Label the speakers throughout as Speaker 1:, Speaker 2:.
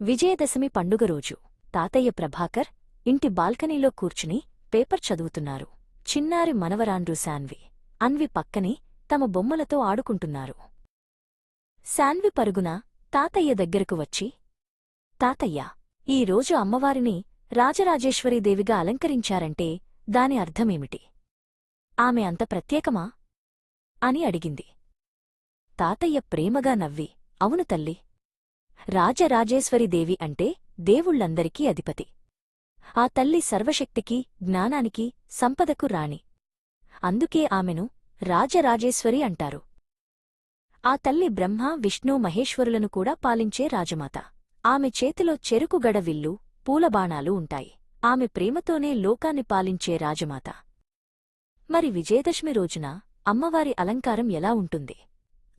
Speaker 1: విజయదశమి పండుగ రోజు తాతయ్య ప్రభాకర్ ఇంటి బాల్కనీలో కూర్చుని పేపర్ చదువుతున్నారు. చిన్నారి మనవరాండ్రు శాన్వి అన్వి పక్కనే తమ బొమ్మలతో ఆడుకుంటున్నారు. శాన్వి పరుగున తాతయ్య దగ్గరకు వచ్చి తాతయ్య ఈ రోజు అమ్మవారిని రాజరాజేశ్వరీదేవిగా అలంకరించారంటే దాని అర్థమేమిటి? ఆమె అంత ప్రత్యేకమా? అని అడిగింది. తాతయ్య ప్రేమగా నవ్వి అవును తల్లి రాజరాజేశ్వరిదేవి అంటే దేవుళ్ళందరికీ అధిపతి. ఆ తల్లి సర్వశక్తికి జ్ఞానానికి సంపదకు రాణి. అందుకే ఆమెను రాజరాజేశ్వరి అంటారు. ఆ తల్లి బ్రహ్మ విష్ణు మహేశ్వరులను కూడా పాలించే రాజమాత. ఆమె చేతిలో చెరుకుగడ విల్లు పూలబాణాలు ఉంటాయి. ఆమె ప్రేమతోనే లోకాన్ని పాలించే రాజమాత. మరి విజయదశమి రోజున అమ్మవారి అలంకారం ఎలా ఉంటుంది?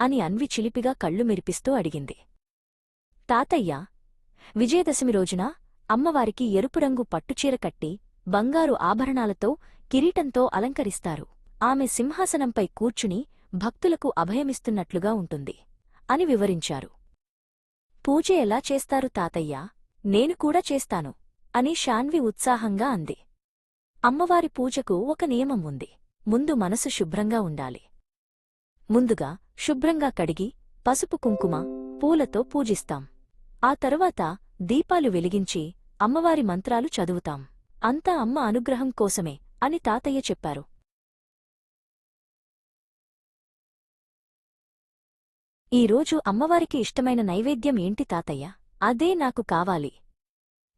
Speaker 1: అని అన్వి చిలిపిగా కళ్ళు మెరిపిస్తూ అడిగింది. తాతయ్య విజయదశమి రోజున అమ్మవారికి ఎరుపు రంగు పట్టుచీర కట్టి బంగారు ఆభరణాలతో కిరీటంతో అలంకరిస్తారు. ఆమె సింహాసనంపై కూర్చుని భక్తులకు అభయమిస్తున్నట్లుగా ఉంటుంది అని వివరించారు. పూజ ఎలా చేస్తారు తాతయ్య? నేను కూడా చేస్తాను అని షాన్వి ఉత్సాహంగా అంది. అమ్మవారి పూజకు ఒక నియమం ఉంది. ముందు మనసు శుభ్రంగా ఉండాలి. ముందుగా శుభ్రంగా కడిగి పసుపు కుంకుమ పూలతో పూజిస్తాం. ఆ తరువాత దీపాలు వెలిగించి అమ్మవారి మంత్రాలు చదువుతాం. అంతా అమ్మ అనుగ్రహం కోసమే అని తాతయ్య చెప్పారు. ఈరోజు అమ్మవారికి ఇష్టమైన నైవేద్యం ఏంటి తాతయ్య? అదే నాకు కావాలి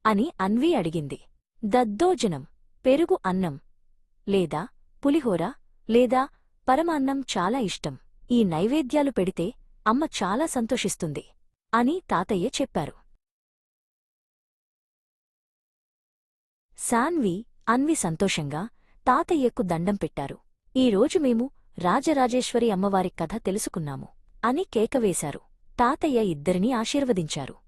Speaker 1: అని అన్వీ అడిగింది. దద్దోజనం పెరుగు అన్నం లేదా పులిహోర లేదా పరమాన్నం చాలా ఇష్టం. ఈ నైవేద్యాలు పెడితే అమ్మ చాలా సంతోషిస్తుంది. అని తాతయ్య చెప్పారు. శాన్వి అన్వి సంతోషంగా తాతయ్యకు దండం పెట్టారు. ఈరోజు మేము రాజరాజేశ్వరి అమ్మవారి కథ తెలుసుకున్నాము అని కేకవేశారు తాతయ్య ఇద్దరినీ ఆశీర్వదించారు.